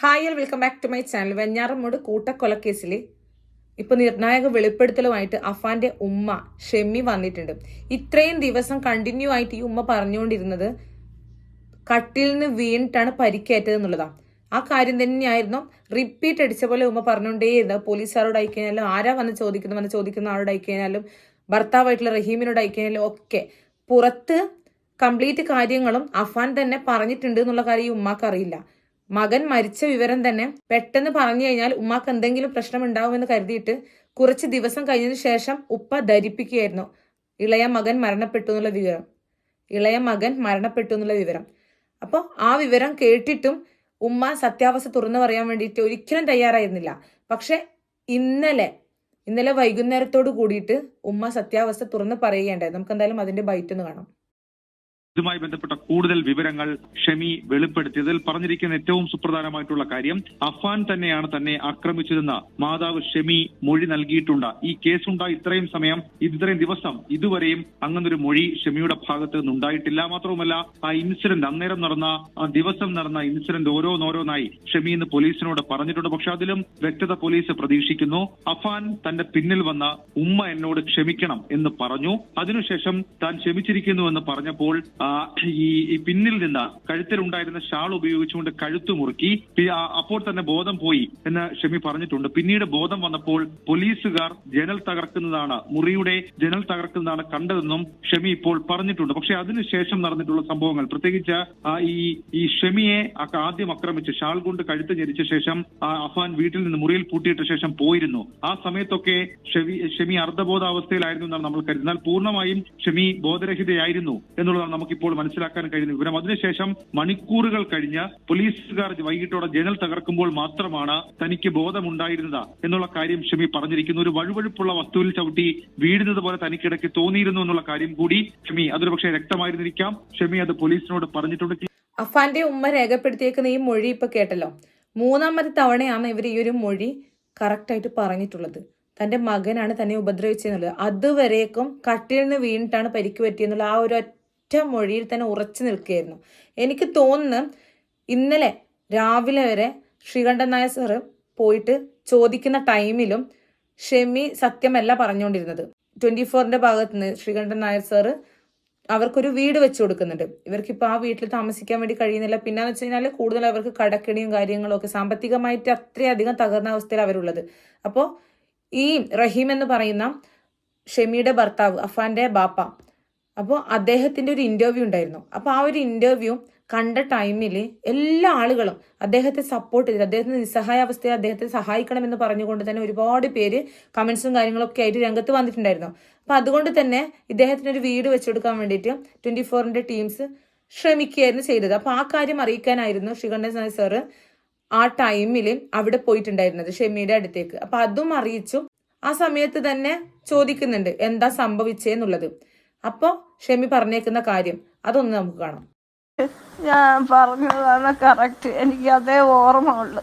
Hi welcome back to my channel Venjaramoodu കൂട്ടക്കൊലക്കേസിൽ ഇപ്പോൾ നിർണായക വെളിപ്പെടുത്തലുമായിട്ട് അഫാന്റെ ഉമ്മ ഷെമ്മി വന്നിട്ടുണ്ട്. ഇത്രയും ദിവസം കണ്ടിന്യൂ ആയിട്ട് ഈ ഉമ്മ പറഞ്ഞുകൊണ്ടിരുന്നത് കട്ടിൽ നിന്ന് വീണിട്ടാണ് പരിക്കേറ്റത് എന്നുള്ളതാണ് ആ കാര്യം തന്നെയായിരുന്നു. റിപ്പീറ്റ് അടിച്ച പോലെ ഉമ്മ പറഞ്ഞുകൊണ്ടേയിരുന്നത് പോലീസുകാരോട് അയക്കാനും ആരാ വന്ന് ചോദിക്കുന്നു വന്ന് ചോദിക്കുന്ന ആളോട് അയക്കാനും ഭർത്താവായിട്ടുള്ള റഹീമിനോട് അയക്കാനും ഒക്കെ പുറത്ത് കംപ്ലീറ്റ് കാര്യങ്ങളും അഫാൻ തന്നെ പറഞ്ഞിട്ടുണ്ട് എന്നുള്ള കാര്യം ഈ ഉമ്മാക്ക് അറിയില്ല. മകൻ മരിച്ച വിവരം തന്നെ പെട്ടെന്ന് പറഞ്ഞു കഴിഞ്ഞാൽ ഉമ്മാക്ക് എന്തെങ്കിലും പ്രശ്നം ഉണ്ടാവുമെന്ന് കരുതിയിട്ട് കുറച്ച് ദിവസം കഴിഞ്ഞതിന് ശേഷം ഉപ്പ ധരിപ്പിക്കുകയായിരുന്നു. ഇളയ മകൻ മരണപ്പെട്ടു എന്നുള്ള വിവരം. ഇളയ മകൻ മരണപ്പെട്ടു എന്നുള്ള വിവരം. അപ്പോൾ ആ വിവരം കേട്ടിട്ടും ഉമ്മ സത്യാവസ്ഥ തുറന്നു പറയാൻ വേണ്ടിയിട്ട് ഒരിക്കലും തയ്യാറായിരുന്നില്ല. പക്ഷെ ഇന്നലെ ഇന്നലെ വൈകുന്നേരത്തോട് കൂടിയിട്ട് ഉമ്മ സത്യാവസ്ഥ തുറന്ന് പറയുകയുണ്ടായി. നമുക്ക് എന്തായാലും അതിന്റെ ബൈറ്റ് ഒന്ന് കാണാം. ഇതുമായി ബന്ധപ്പെട്ട കൂടുതൽ വിവരങ്ങൾ ഷെമി വെളിപ്പെടുത്തിയതിൽ പറഞ്ഞിരിക്കുന്ന ഏറ്റവും സുപ്രധാനമായിട്ടുള്ള കാര്യം അഫാൻ തന്നെയാണ് തന്നെ ആക്രമിച്ചതെന്ന് മാതാവ് ഷെമി മൊഴി നൽകിയിട്ടുണ്ട്. ഈ കേസുണ്ടായി ഇത്രയും സമയം ഇത്രയും ദിവസം ഇതുവരെയും അങ്ങനൊരു മൊഴി ഷെമിയുടെ ഭാഗത്ത് നിന്നുണ്ടായിട്ടില്ല. മാത്രവുമല്ല ആ ഇൻസിഡന്റ് അന്നേരം നടന്ന ആ ദിവസം നടന്ന ഇൻസിഡന്റ് ഓരോന്നോരോന്നായി ഷെമി ഇന്ന് പോലീസിനോട് പറഞ്ഞിട്ടുണ്ട്. പക്ഷെ അതിലും വ്യക്തത പോലീസ് പ്രതീക്ഷിക്കുന്നു. അഫാൻ തന്റെ പിന്നിൽ വന്ന ഉമ്മ എന്നോട് ക്ഷമിക്കണം എന്ന് പറഞ്ഞു. അതിനുശേഷം താൻ ക്ഷമിച്ചിരിക്കുന്നു എന്ന് പറഞ്ഞപ്പോൾ ഈ പിന്നിൽ നിന്ന് കഴുത്തിലുണ്ടായിരുന്ന ഷാൾ ഉപയോഗിച്ചുകൊണ്ട് കഴുത്ത് മുറുക്കി അപ്പോൾ തന്നെ ബോധം പോയി എന്ന് ഷെമി പറഞ്ഞിട്ടുണ്ട്. പിന്നീട് ബോധം വന്നപ്പോൾ പോലീസുകാർ ജനൽ തകർക്കുന്നതാണ് മുറിയുടെ ജനൽ തകർക്കുന്നതാണ് കണ്ടതെന്നും ഷെമി ഇപ്പോൾ പറഞ്ഞിട്ടുണ്ട്. പക്ഷെ അതിനുശേഷം നടന്നിട്ടുള്ള സംഭവങ്ങൾ പ്രത്യേകിച്ച് ഈ ഈ ഷെമിയെ ആദ്യം ആക്രമിച്ച് ഷാൾ കൊണ്ട് കഴുത്ത് ഞെരിച്ച ശേഷം അഫാൻ വീട്ടിൽ നിന്ന് മുറിയിൽ പൂട്ടിയിട്ട ശേഷം പോയിരുന്നു. ആ സമയത്തൊക്കെ ഷെമി ഷെമി അർദ്ധബോധാവസ്ഥയിലായിരുന്നു എന്നാണ് നമ്മൾ കരുതുന്നത്. എന്നാൽ പൂർണമായും ഷെമി ബോധരഹിതയായിരുന്നു എന്നുള്ളതാണ് നമുക്കിപ്പോൾ മനസ്സിലാക്കാൻ കഴിയുന്ന വിവരം. അതിനുശേഷം മണിക്കൂറുകൾ കഴിഞ്ഞ് പോലീസുകാർ വൈകിട്ടോടെ ജനൽ തകർക്കുമ്പോൾ മാത്രമാണ് തനിക്ക് ബോധമുണ്ടായിരുന്നത് എന്നുള്ള കാര്യം ഷമി പറഞ്ഞിരിക്കുന്നു. ഒരു വഴുവഴുപ്പുള്ള വസ്തുവിൽ ചവിട്ടി വീഴുന്നത് പോലെ തനിക്കിടയ്ക്ക് തോന്നിയിരുന്നു എന്നുള്ള കാര്യം കൂടി ഷമി അതൊരു പക്ഷേ വ്യക്തമായിരുന്നിരിക്കാം. ഷമി അത് പോലീസിനോട് പറഞ്ഞിട്ടുണ്ട്. അഫാന്റെ ഉമ്മ രേഖപ്പെടുത്തിയേക്കുന്ന ഈ മൊഴി ഇപ്പൊ കേട്ടല്ലോ. മൂന്നാമത്തെ തവണയാണ് ഇവർ ഈ ഒരു മൊഴി കറക്റ്റായിട്ട് പറഞ്ഞിട്ടുള്ളത്. തന്റെ മകനാണ് തന്നെ ഉപദ്രവിച്ചെന്നുള്ളത്. അതുവരേക്കും കട്ടിൽ നിന്ന് വീണിട്ടാണ് പരിക്ക് പറ്റിയെന്നുള്ള ആ ഒരു ഒറ്റ മൊഴിയിൽ തന്നെ ഉറച്ചു നിൽക്കുകയായിരുന്നു. എനിക്ക് തോന്നുന്നു ഇന്നലെ രാവിലെ വരെ ശ്രീകണ്ഠൻ നായർ സാറ് പോയിട്ട് ചോദിക്കുന്ന ടൈമിലും ഷെമി സത്യമല്ല പറഞ്ഞുകൊണ്ടിരുന്നത്. ട്വന്റി ഫോറിന്റെ ഭാഗത്ത് നിന്ന് ശ്രീകണ്ഠൻ നായർ സാറ് അവർക്കൊരു വീട് വെച്ചു കൊടുക്കുന്നുണ്ട്. ഇവർക്കിപ്പോൾ ആ വീട്ടിൽ താമസിക്കാൻ വേണ്ടി കഴിയുന്നില്ല. പിന്നെന്ന് വെച്ച് കഴിഞ്ഞാൽ കൂടുതൽ അവർക്ക് കടക്കെണിയും കാര്യങ്ങളും ഒക്കെ സാമ്പത്തികമായിട്ട് അത്രയധികം തകർന്ന അവസ്ഥയിൽ അവരുള്ളത്. അപ്പോൾ ഈ റഹീം എന്ന് പറയുന്ന ഷെമിയുടെ ഭർത്താവ് അഫാന്റെ ബാപ്പ അപ്പോൾ അദ്ദേഹത്തിന്റെ ഒരു ഇന്റർവ്യൂ ഉണ്ടായിരുന്നു. അപ്പോൾ ആ ഒരു ഇന്റർവ്യൂ കണ്ട ടൈമിൽ എല്ലാ ആളുകളും അദ്ദേഹത്തെ സപ്പോർട്ട് ചെയ്ത് അദ്ദേഹത്തിന്റെ നിസ്സഹായ അവസ്ഥയിൽ അദ്ദേഹത്തെ സഹായിക്കണമെന്ന് പറഞ്ഞുകൊണ്ട് തന്നെ ഒരുപാട് പേര് കമൻസും കാര്യങ്ങളൊക്കെ ആയിട്ട് രംഗത്ത് വന്നിട്ടുണ്ടായിരുന്നു. അപ്പോൾ അതുകൊണ്ട് തന്നെ ഇദ്ദേഹത്തിന് ഒരു വീട് വെച്ചുകൊടുക്കാൻ വേണ്ടിയിട്ട് ട്വന്റി ഫോറിന്റെ ടീംസ് ശ്രമിക്കുകയായിരുന്നു ചെയ്തത്. അപ്പോൾ ആ കാര്യം അറിയിക്കാനായിരുന്നു ശ്രീകണ്ഠൻ സാറ് ആ ടൈമിൽ അവിടെ പോയിട്ടുണ്ടായിരുന്നത് ഷെമിയുടെ അടുത്തേക്ക്. അപ്പോൾ അതും അറിയിച്ചു. ആ സമയത്ത് തന്നെ ചോദിക്കുന്നുണ്ട് എന്താ സംഭവിച്ചേന്നുള്ളത് അപ്പോൾ ഷെമി പറഞ്ഞേക്കുന്ന കാര്യം അതൊന്ന് നമുക്ക് കാണാം. ഞാൻ പറഞ്ഞതാണ് കറക്റ്റ് എനിക്ക് അതേ ഓർമ്മ ഉള്ളു.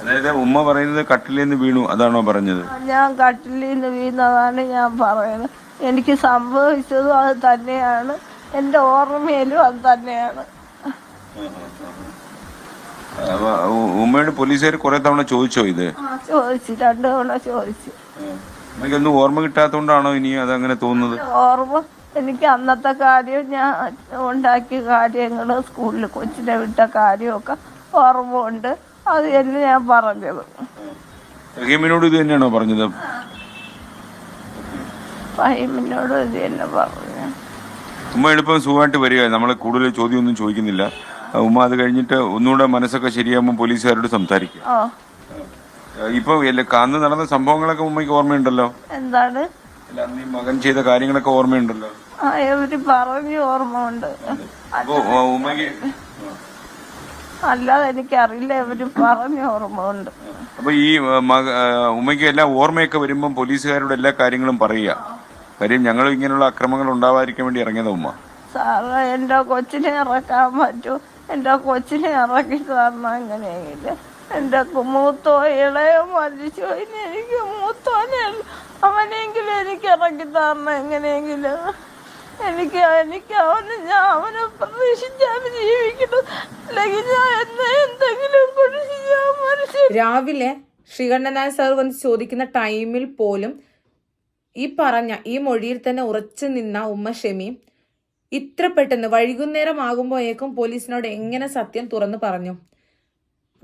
അതായത് ഉമ്മ പറയുന്നത് കട്ടിലിൽ നിന്ന് വീണു അതാണോ പറഞ്ഞത്? ഞാൻ കട്ടിലിൽ നിന്ന് വീണതാണ് ഞാൻ പറയുന്നത്. എനിക്ക് സംഭവിച്ചതും അത് തന്നെയാണ്. എന്റെ ഓർമ്മയിലും അത് തന്നെയാണ്. ഉമ്മയോട് പോലീസുകാർ കുറെ തവണ ചോദിച്ചോ ഇത്? ചോദിച്ചു. രണ്ടു തവണ ചോദിച്ചു. എനിക്കൊന്നും ഓർമ്മ കിട്ടാത്തോണ്ടാണോ ഇനി അതങ്ങനെ തോന്നുന്നത്? ഓർമ്മ എനിക്ക് അന്നത്തെ കാര്യം ഞാൻ ഉണ്ടാക്കിയ കാര്യങ്ങൾ സ്കൂളിൽ കൊച്ചിനെ വിട്ട കാര്യമൊക്കെ ഓർമ്മ ഉണ്ട് അത് തന്നെ ഞാൻ പറഞ്ഞത്. റഹീമിനോട് ഇത് തന്നെയാണോ പറഞ്ഞത്? ഫഹീമിനോട് ഇത് തന്നെ പറഞ്ഞു ഉമ്മ എളുപ്പം സുഖമായിട്ട് വരിക. നമ്മൾ കൂടുതൽ ചോദ്യമൊന്നും ചോദിക്കുന്നില്ല. ഉമ്മ അത് കഴിഞ്ഞിട്ട് ഒന്നുകൂടെ മനസ്സൊക്കെ ശരിയാകുമ്പോൾ പോലീസുകാരോട് സംസാരിക്കും ഇപ്പൊ അന്ന് നടന്ന സംഭവങ്ങളൊക്കെ ഉമ്മയ്ക്ക് ഓർമ്മയുണ്ടല്ലോ? എന്താണ്? അല്ല, അന്ന് ഈ മകൻ ചെയ്ത കാര്യങ്ങളൊക്കെ ഓർമ്മയുണ്ടല്ലോ? പറഞ്ഞു ഓർമ്മ ഉണ്ട് ഉമ്മക്ക് ഉമ്മയ്ക്ക് അല്ലാതെ എനിക്കറിയില്ല ഇവർ പറഞ്ഞ ഓർമ്മ ഉണ്ട് അപ്പൊ ഈ ഉമ്മയ്ക്ക് എല്ലാം ഓർമ്മയൊക്കെ വരുമ്പോൾ പോലീസുകാരോട് എല്ലാ കാര്യങ്ങളും പറയുക. കാര്യം ഞങ്ങൾ ഇങ്ങനെയുള്ള അക്രമങ്ങൾ ഉണ്ടാവാതിരിക്കാൻ വേണ്ടി ഇറങ്ങിയത് ഉമ്മ. സാറേ എന്റെ കൊച്ചിനെ ഇറക്കാൻ പറ്റൂ. എന്റെ കൊച്ചിനെ ഇറക്കി തരണം എങ്ങനെയെങ്കിലും എന്റെ മൂത്തോ ഇളയോ മരിച്ചു? ഇനി എനിക്ക് മൂത്തോനെ അവനെങ്കിലും എനിക്ക് ഇറക്കി തരണം എങ്ങനെയെങ്കിലും. എനിക്ക് എനിക്ക് അവന് ഞാൻ അവനെ പ്രതീക്ഷിച്ചാണ് ജീവിക്കണം അല്ലെങ്കിൽ ഞാൻ എന്നെ എന്തെങ്കിലും കൊണ്ട് ഞാൻ മനുഷ്യൻ രാവിലെ ശ്രീകണ്ഠനായ സാർ വന്ന് ചോദിക്കുന്ന ടൈമിൽ പോലും ഈ പറഞ്ഞ ഈ മൊഴിയിൽ തന്നെ ഉറച്ചു നിന്ന ഉമ്മ ഷെമി ഇത്ര പെട്ടെന്ന് വൈകുന്നേരം ആകുമ്പോഴേക്കും പോലീസിനോട് എങ്ങനെ സത്യം തുറന്നു പറഞ്ഞു?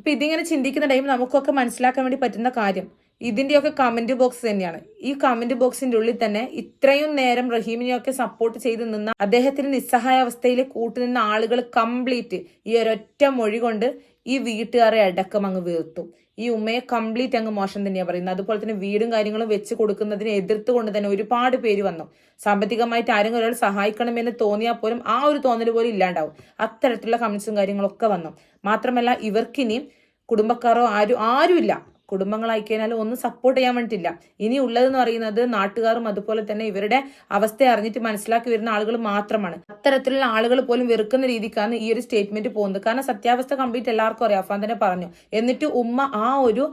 അപ്പൊ ഇതിങ്ങനെ ചിന്തിക്കുന്ന ടൈം നമുക്കൊക്കെ മനസ്സിലാക്കാൻ വേണ്ടി പറ്റുന്ന കാര്യം. ഇതിന്റെയൊക്കെ കമന്റ് ബോക്സ് തന്നെയാണ്. ഈ കമന്റ് ബോക്സിന്റെ ഉള്ളിൽ തന്നെ ഇത്രയും നേരം റഹീമിനെയൊക്കെ സപ്പോർട്ട് ചെയ്ത് നിന്ന അദ്ദേഹത്തിന് നിസ്സഹായാവസ്ഥയിൽ കൂട്ടുനിന്ന ആളുകൾ കംപ്ലീറ്റ് ഈ ഒരൊറ്റ മൊഴി കൊണ്ട് ഈ വീട്ടുകാരെ അടക്കം അങ്ങ് വീർത്തു. ഈ ഉമ്മയെ കംപ്ലീറ്റ് അങ്ങ് മോശം തന്നെയാണ് പറയുന്നത്. അതുപോലെ തന്നെ വീടും കാര്യങ്ങളും വെച്ച് കൊടുക്കുന്നതിനെ എതിർത്തുകൊണ്ട് തന്നെ ഒരുപാട് പേര് വന്നു. സാമ്പത്തികമായിട്ട് ആരെങ്കിലും ഒരാൾ സഹായിക്കണമെന്ന് തോന്നിയാൽ പോലും ആ ഒരു തോന്നൽ പോലും ഇല്ലാണ്ടാവും. അത്തരത്തിലുള്ള കമൻസും കാര്യങ്ങളൊക്കെ വന്നു. മാത്രമല്ല ഇവർക്കിനിയും കുടുംബക്കാരോ ആരും ആരുമില്ല. കുടുംബങ്ങളായി കഴിഞ്ഞാൽ ഒന്നും സപ്പോർട്ട് ചെയ്യാൻ വേണ്ടിയിട്ടില്ല. ഇനി ഉള്ളതെന്ന് പറയുന്നത് നാട്ടുകാരും അതുപോലെ തന്നെ ഇവരുടെ അവസ്ഥ അറിഞ്ഞിട്ട് മനസ്സിലാക്കി വരുന്ന ആളുകൾ മാത്രമാണ്. അത്തരത്തിലുള്ള ആളുകൾ പോലും വെറുക്കുന്ന രീതിക്കാണ് ഈ ഒരു സ്റ്റേറ്റ്മെന്റ് പോകുന്നത്. കാരണം സത്യാവസ്ഥ കംപ്ലീറ്റ് എല്ലാവർക്കും അറിയാം. അഫാൻ തന്നെ പറഞ്ഞു. എന്നിട്ട് ഉമ്മ ആ ഒരു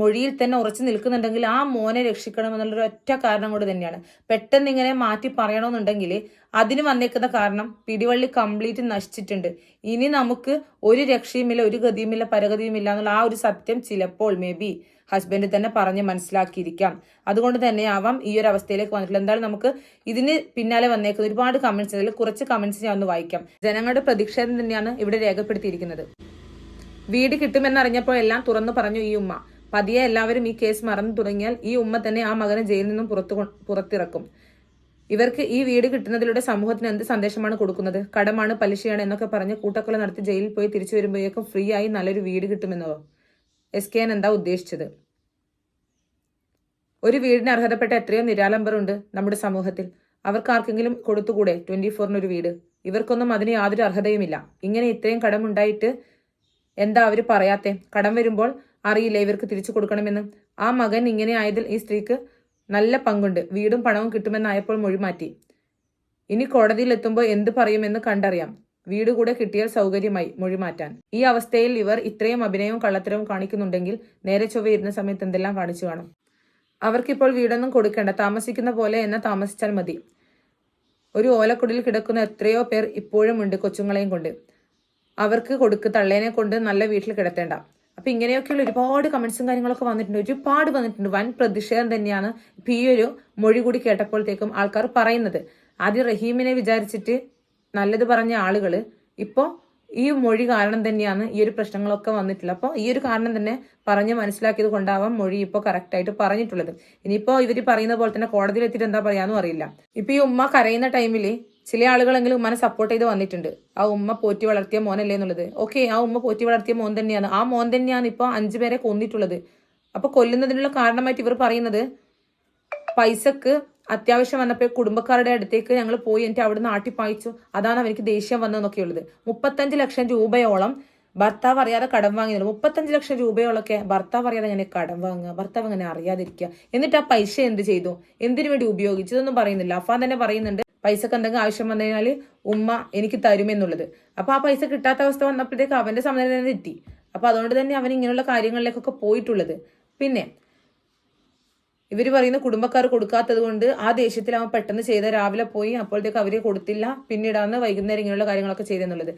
മൊഴിയിൽ തന്നെ ഉറച്ചു നിൽക്കുന്നുണ്ടെങ്കിൽ ആ മോനെ രക്ഷിക്കണം എന്നുള്ളൊരു ഒറ്റ കാരണം കൊണ്ട് തന്നെയാണ്. പെട്ടെന്ന് ഇങ്ങനെ മാറ്റി പറയണമെന്നുണ്ടെങ്കിൽ അതിന് വന്നേക്കുന്ന കാരണം പിടിവള്ളി കംപ്ലീറ്റ് നശിച്ചിട്ടുണ്ട്. ഇനി നമുക്ക് ഒരു രക്ഷയുമില്ല ഒരു ഗതിയുമില്ല പരഗതിയുമില്ല എന്നുള്ള ആ ഒരു സത്യം ചിലപ്പോൾ മേ ബി ഹസ്ബൻഡ് തന്നെ പറഞ്ഞ് മനസ്സിലാക്കിയിരിക്കാം. അതുകൊണ്ട് തന്നെ ആവാം ഈ ഒരു അവസ്ഥയിലേക്ക് വന്നിട്ടുള്ളത്. എന്തായാലും നമുക്ക് ഇതിന് പിന്നാലെ വന്നേക്കുന്ന ഒരുപാട് കമന്റ്സ് അതിൽ കുറച്ച് കമന്റ്സ് ഞാൻ ഒന്ന് വായിക്കാം. ജനങ്ങളുടെ പ്രതിഷേധം തന്നെയാണ് ഇവിടെ രേഖപ്പെടുത്തിയിരിക്കുന്നത്. വീട് കിട്ടുമെന്നറിഞ്ഞപ്പോൾ എല്ലാം തുറന്നു പറഞ്ഞു ഈ ഉമ്മ. പതിയെ എല്ലാവരും ഈ കേസ് മറന്നു തുടങ്ങിയാൽ ഈ ഉമ്മ തന്നെ ആ മകനെ ജയിലിൽ നിന്നും പുറത്തു പുറത്തിറക്കും. ഇവർക്ക് ഈ വീട് കിട്ടുന്നതിലൂടെ സമൂഹത്തിന് എന്ത് സന്ദേശമാണ് കൊടുക്കുന്നത്? കടമാണ് പലിശയാണ് എന്നൊക്കെ പറഞ്ഞ് കൂട്ടക്കൊല നടത്തി ജയിലിൽ പോയി തിരിച്ചു വരുമ്പോഴേക്കും ഫ്രീ ആയി നല്ലൊരു വീട് കിട്ടുമെന്നോ? എസ് കെ എൻ എന്താ ഉദ്ദേശിച്ചത്? ഒരു വീടിന് അർഹതപ്പെട്ട എത്രയോ നിരാലംബരുണ്ട് നമ്മുടെ സമൂഹത്തിൽ. അവർക്ക് ആർക്കെങ്കിലും കൊടുത്തുകൂടെ ട്വന്റി ഫോറിനൊരു വീട്? ഇവർക്കൊന്നും അതിന് യാതൊരു അർഹതയുമില്ല. ഇങ്ങനെ ഇത്രയും കടമുണ്ടായിട്ട് എന്താ അവർ പറയാത്തെ? കടം വരുമ്പോൾ അറിയില്ല ഇവർക്ക് തിരിച്ചു കൊടുക്കണമെന്ന്. ആ മകൻ ഇങ്ങനെ ആയതിൽ ഈ സ്ത്രീക്ക് നല്ല പങ്കുണ്ട്. വീടും പണവും കിട്ടുമെന്നായപ്പോൾ മൊഴി മാറ്റി. ഇനി കോടതിയിൽ എത്തുമ്പോൾ എന്ത് പറയുമെന്ന് കണ്ടറിയാം. വീട് കൂടെ കിട്ടിയാൽ സൗകര്യമായി മൊഴി മാറ്റാൻ. ഈ അവസ്ഥയിൽ ഇവർ ഇത്രയും അഭിനയവും കള്ളത്തരവും കാണിക്കുന്നുണ്ടെങ്കിൽ നേരെ ചൊവ്വ ഇരുന്ന സമയത്ത് എന്തെല്ലാം കാണിച്ചു കാണും? അവർക്കിപ്പോൾ വീടൊന്നും കൊടുക്കേണ്ട. താമസിക്കുന്ന പോലെ എന്ന താമസിച്ചാൽ മതി. ഒരു ഓലക്കുടിൽ കിടക്കുന്ന എത്രയോ പേർ ഇപ്പോഴും ഉണ്ട് കൊച്ചുങ്ങളെയും കൊണ്ട്. അവർക്ക് കൊടുക്ക് തള്ളേനെ കൊണ്ട് നല്ല വീട്ടിൽ കിടത്തേണ്ട. അപ്പൊ ഇങ്ങനെയൊക്കെയുള്ള ഒരുപാട് കമന്റ്സും കാര്യങ്ങളൊക്കെ വന്നിട്ടുണ്ട്. ഒരുപാട് വന്നിട്ടുണ്ട്. വൻ പ്രതിഷേധം തന്നെയാണ് ഇപ്പൊ ഈ ഒരു മൊഴി കൂടി കേട്ടപ്പോഴത്തേക്കും ആൾക്കാർ പറയുന്നത്. ആദ്യം റഹീമിനെ വിചാരിച്ചിട്ട് നല്ലത് പറഞ്ഞ ആളുകൾ ഇപ്പോ ഈ മൊഴി കാരണം തന്നെയാണ് ഈ ഒരു പ്രശ്നങ്ങളൊക്കെ വന്നിട്ടുള്ളത്. അപ്പോൾ ഈ ഒരു കാരണം തന്നെ പറഞ്ഞ് മനസ്സിലാക്കിയത് കൊണ്ടാവാം മൊഴി ഇപ്പോൾ കറക്റ്റ് ആയിട്ട് പറഞ്ഞിട്ടുള്ളത്. ഇനിയിപ്പോ ഇവർ പറയുന്ന പോലെ തന്നെ കോടതിയിൽ എത്തിയിട്ട് എന്താ പറയാന്നും അറിയില്ല. ഇപ്പൊ ഈ ഉമ്മ കരയുന്ന ടൈമിൽ ചില ആളുകളെങ്കിലും ഉമ്മനെ സപ്പോർട്ട് ചെയ്ത് വന്നിട്ടുണ്ട്. ആ ഉമ്മ പോറ്റി വളർത്തിയ മോനല്ലേ എന്നുള്ളത്. ഓക്കെ ആ ഉമ്മ പോറ്റി വളർത്തിയ മോൻ തന്നെയാണ്. ആ മോൻ തന്നെയാണ് ഇപ്പൊ അഞ്ചു പേരെ കൊന്നിട്ടുള്ളത്. അപ്പൊ കൊല്ലുന്നതിനുള്ള കാരണമായിട്ട് ഇവർ പറയുന്നത് പൈസക്ക് അത്യാവശ്യം വന്നപ്പോൾ കുടുംബക്കാരുടെ അടുത്തേക്ക് ഞങ്ങൾ പോയി എന്നിട്ട് അവിടെ നാട്ടി പായിച്ചു. അതാണ് അവർക്ക് ദേഷ്യം വന്നതെന്നൊക്കെ ഉള്ളത്. മുപ്പത്തഞ്ച് ലക്ഷം രൂപയോളം ഭർത്താവ് അറിയാതെ കടം വാങ്ങിയത് മുപ്പത്തഞ്ച് ലക്ഷം രൂപയോളൊക്കെ ഭർത്താവ് അറിയാതെ ഞാൻ കടം വാങ്ങുക ഭർത്താവ് അങ്ങനെ അറിയാതിരിക്കുക. എന്നിട്ട് ആ പൈസ എന്ത് ചെയ്തു? എന്തിനു വേണ്ടി ഉപയോഗിച്ചതൊന്നും പറയുന്നില്ല. അഫാൻ തന്നെ പറയുന്നുണ്ട് പൈസക്ക് എന്തെങ്കിലും ആവശ്യം വന്നു കഴിഞ്ഞാൽ ഉമ്മ എനിക്ക് തരുമെന്നുള്ളത് അപ്പോൾ ആ പൈസ കിട്ടാത്ത അവസ്ഥ വന്നപ്പോഴത്തേക്ക് അവന്റെ സമനില തെറ്റി. അപ്പൊ അതുകൊണ്ട് തന്നെ അവൻ ഇങ്ങനെയുള്ള കാര്യങ്ങളിലേക്കൊക്കെ പോയിട്ടുള്ളത്. പിന്നെ ഇവർ പറയുന്ന കുടുംബക്കാർ കൊടുക്കാത്തത് കൊണ്ട് ആ ദേഷ്യത്തിൽ അവൻ പെട്ടെന്ന് ചെയ്ത രാവിലെ പോയി അപ്പോഴത്തേക്ക് അവർ കൊടുത്തില്ല. പിന്നീടാന്ന് വൈകുന്നേരം ഇങ്ങനെയുള്ള കാര്യങ്ങളൊക്കെ ചെയ്തെന്നുള്ളത്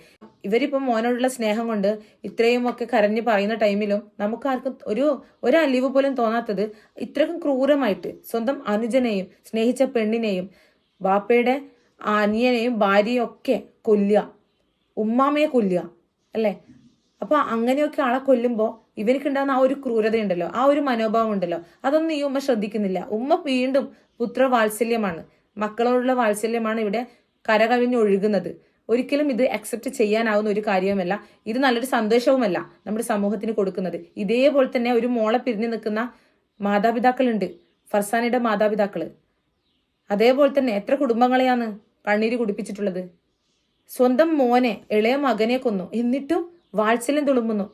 ഇവരിപ്പം മോനോടുള്ള സ്നേഹം കൊണ്ട് ഇത്രയും ഒക്കെ കരഞ്ഞ് പറയുന്ന ടൈമിലും നമുക്ക് ആർക്കും ഒരു ഒരു അലിവ് പോലും തോന്നാത്തത് ഇത്രക്കും ക്രൂരമായിട്ട് സ്വന്തം അനുജനെയും സ്നേഹിച്ച പെണ്ണിനെയും ബാപ്പയുടെ അനിയനെയും ഭാര്യയും ഒക്കെ കൊല്ലുക. ഉമ്മാമയെ കൊല്ലുക അല്ലേ? അപ്പൊ അങ്ങനെയൊക്കെ ആളെ കൊല്ലുമ്പോൾ ഇവനിക്കുണ്ടാകുന്ന ആ ഒരു ക്രൂരത ഉണ്ടല്ലോ ആ ഒരു മനോഭാവം ഉണ്ടല്ലോ. അതൊന്നും ഈ ഉമ്മ ശ്രദ്ധിക്കുന്നില്ല. ഉമ്മ വീണ്ടും പുത്ര വാത്സല്യമാണ് മക്കളോടുള്ള വാത്സല്യമാണ് ഇവിടെ കരകവിഞ്ഞ് ഒഴുകുന്നത്. ഒരിക്കലും ഇത് അക്സെപ്റ്റ് ചെയ്യാനാവുന്ന ഒരു കാര്യവുമല്ല. ഇത് നല്ലൊരു സന്ദേശവുമല്ല നമ്മുടെ സമൂഹത്തിന് കൊടുക്കുന്നത്. ഇതേപോലെ തന്നെ ഒരു മോളെ പിരിഞ്ഞു നിൽക്കുന്ന മാതാപിതാക്കളുണ്ട്. ഫർസാനയുടെ മാതാപിതാക്കൾ. അതേപോലെ തന്നെ എത്ര കുടുംബങ്ങളെയാണ് കണ്ണീര് കുടിപ്പിച്ചിട്ടുള്ളത്? സ്വന്തം മോനെ ഇളയ മകനെ കൊന്നു. എന്നിട്ടും വാത്സല്യം തുളുമ്പുന്നു.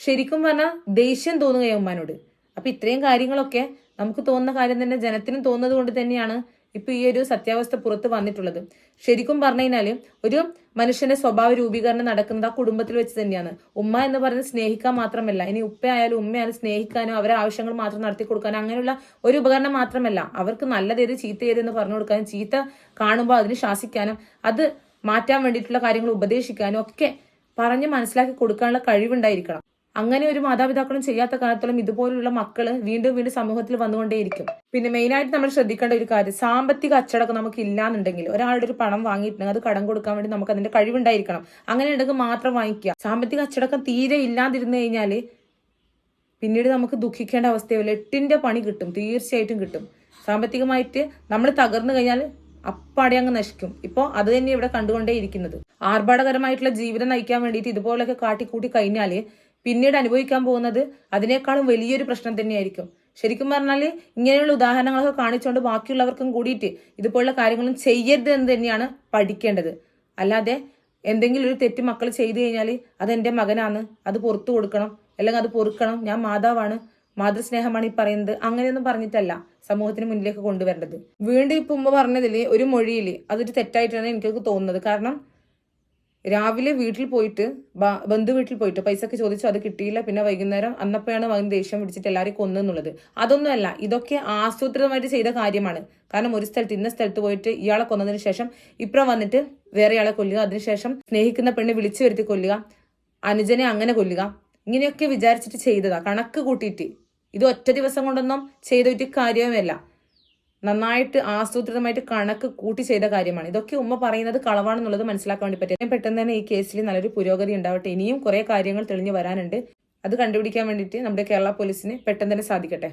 ശരിക്കും പറഞ്ഞാൽ ദേഷ്യം തോന്നുകയാണ് ഉമ്മാനോട്. അപ്പൊ ഇത്രയും കാര്യങ്ങളൊക്കെ നമുക്ക് തോന്നുന്ന കാര്യം തന്നെ ജനത്തിനും തോന്നുന്നത് കൊണ്ട് തന്നെയാണ് ഇപ്പൊ ഈ ഒരു സത്യാവസ്ഥ പുറത്ത് വന്നിട്ടുള്ളത്. ശരിക്കും പറഞ്ഞു കഴിഞ്ഞാൽ ഒരു മനുഷ്യന്റെ സ്വഭാവ രൂപീകരണം നടക്കുന്നത് ആ കുടുംബത്തിൽ വെച്ച് തന്നെയാണ്. ഉമ്മ എന്ന് പറയുന്നത് സ്നേഹിക്കാൻ മാത്രമല്ല ഇനി ഉപ്പയായാലും ഉമ്മയായാലും സ്നേഹിക്കാനോ അവരെ ആവശ്യങ്ങൾ മാത്രം നടത്തി കൊടുക്കാനോ അങ്ങനെയുള്ള ഒരു ഉപകരണം മാത്രമല്ല അവർക്ക് നല്ലതേത് ചീത്ത ഏത് എന്ന് പറഞ്ഞു കൊടുക്കാനും ചീത്ത കാണുമ്പോൾ അതിന് ശാസിക്കാനും അത് മാറ്റാൻ വേണ്ടിയിട്ടുള്ള കാര്യങ്ങൾ ഉപദേശിക്കാനും ഒക്കെ പറഞ്ഞ് മനസ്സിലാക്കി കൊടുക്കാനുള്ള കഴിവുണ്ടായിരിക്കണം. അങ്ങനെ ഒരു മാതാപിതാക്കളും ചെയ്യാത്ത കാലത്തോളം ഇതുപോലുള്ള മക്കൾ വീണ്ടും വീണ്ടും സമൂഹത്തിൽ വന്നുകൊണ്ടേയിരിക്കും. പിന്നെ മെയിനായിട്ട് നമ്മൾ ശ്രദ്ധിക്കേണ്ട ഒരു കാര്യം സാമ്പത്തിക അച്ചടക്കം നമുക്ക് ഇല്ലാന്നുണ്ടെങ്കിൽ ഒരാളുടെ ഒരു പണം വാങ്ങിയിട്ടുണ്ടെങ്കിൽ അത് കടം കൊടുക്കാൻ വേണ്ടി നമുക്ക് അതിന്റെ കഴിവുണ്ടായിരിക്കണം. അങ്ങനെ ഉണ്ടെങ്കിൽ മാത്രം വാങ്ങിക്കുക. സാമ്പത്തിക അച്ചടക്കം തീരെ ഇല്ലാതിരുന്നു കഴിഞ്ഞാൽ പിന്നീട് നമുക്ക് ദുഃഖിക്കേണ്ട അവസ്ഥയില്ല എട്ടിന്റെ പണി കിട്ടും തീർച്ചയായിട്ടും കിട്ടും. സാമ്പത്തികമായിട്ട് നമ്മൾ തകർന്നു കഴിഞ്ഞാൽ അപ്പാടെ അങ്ങ് നശിക്കും. ഇപ്പോൾ അത് തന്നെ ഇവിടെ കണ്ടുകൊണ്ടേ ഇരിക്കുന്നത് ആർഭാടകരമായിട്ടുള്ള ജീവിതം നയിക്കാൻ വേണ്ടിയിട്ട് ഇതുപോലൊക്കെ കാട്ടിക്കൂട്ടി കഴിഞ്ഞാൽ പിന്നീട് അനുഭവിക്കാൻ പോകുന്നത് അതിനേക്കാളും വലിയൊരു പ്രശ്നം തന്നെയായിരിക്കും. ശരിക്കും പറഞ്ഞാൽ ഇങ്ങനെയുള്ള ഉദാഹരണങ്ങളൊക്കെ കാണിച്ചുകൊണ്ട് ബാക്കിയുള്ളവർക്കും കൂടിയിട്ട് ഇതുപോലുള്ള കാര്യങ്ങളും ചെയ്യരുത് എന്ന് തന്നെയാണ് പഠിക്കേണ്ടത്. അല്ലാതെ എന്തെങ്കിലും ഒരു തെറ്റ് മക്കൾ ചെയ്തു കഴിഞ്ഞാൽ അത് എന്റെ മകനാണ് അത് പുറത്തു കൊടുക്കണം അല്ലെങ്കിൽ അത് പൊറുക്കണം ഞാൻ മാതാവാണ് മാതൃസ്നേഹമാണ് ഈ പറയുന്നത് അങ്ങനെയൊന്നും പറഞ്ഞിട്ടല്ല സമൂഹത്തിന് മുന്നിലേക്ക് കൊണ്ടുവരേണ്ടത്. വീണ്ടും ഇപ്പൊ ഉമ്മ പറഞ്ഞതിൽ ഒരു മൊഴിയിൽ അതൊരു തെറ്റായിട്ടാണ് എനിക്ക് തോന്നുന്നത്. കാരണം രാവിലെ വീട്ടിൽ പോയിട്ട് ബന്ധു വീട്ടിൽ പോയിട്ട് പൈസക്ക് ചോദിച്ചു അത് കിട്ടിയില്ല പിന്നെ വൈകുന്നേരം അന്നപ്പോഴാണ് മകൻ ദേഷ്യം പിടിച്ചിട്ട് എല്ലാവരെയും കൊന്നെന്നുള്ളത് അതൊന്നുമല്ല ഇതൊക്കെ ആസൂത്രിതമായിട്ട് ചെയ്ത കാര്യമാണ്. കാരണം ഒരു സ്ഥലത്ത് ഇന്ന സ്ഥലത്ത് പോയിട്ട് ഇയാളെ കൊന്നതിന് ശേഷം ഇപ്പുറം വന്നിട്ട് വേറെ ഇയാളെ കൊല്ലുക അതിനുശേഷം സ്നേഹിക്കുന്ന പെണ്ണ് വിളിച്ചു വരുത്തി കൊല്ലുക അനുജനെ അങ്ങനെ കൊല്ലുക ഇങ്ങനെയൊക്കെ വിചാരിച്ചിട്ട് ചെയ്തതാ. കണക്ക് കൂട്ടിയിട്ട്. ഇത് ഒറ്റ ദിവസം കൊണ്ടൊന്നും ചെയ്തിട്ട് കാര്യവുമല്ല. നന്നായിട്ട് ആസൂത്രിതമായിട്ട് കണക്ക് കൂട്ടി ചെയ്ത കാര്യമാണ്. ഇതൊക്കെ ഉമ്മ പറയുന്നത് കളവാണെന്നുള്ളത് മനസ്സിലാക്കാൻ വേണ്ടി പറ്റും. പെട്ടെന്ന് തന്നെ ഈ കേസിൽ നല്ലൊരു പുരോഗതി ഉണ്ടാവട്ടെ. ഇനിയും കുറെ കാര്യങ്ങൾ തെളിഞ്ഞു വരാനുണ്ട്. അത് കണ്ടുപിടിക്കാൻ വേണ്ടിയിട്ട് നമ്മുടെ കേരള പോലീസിന് പെട്ടെന്ന് തന്നെ സാധിക്കട്ടെ.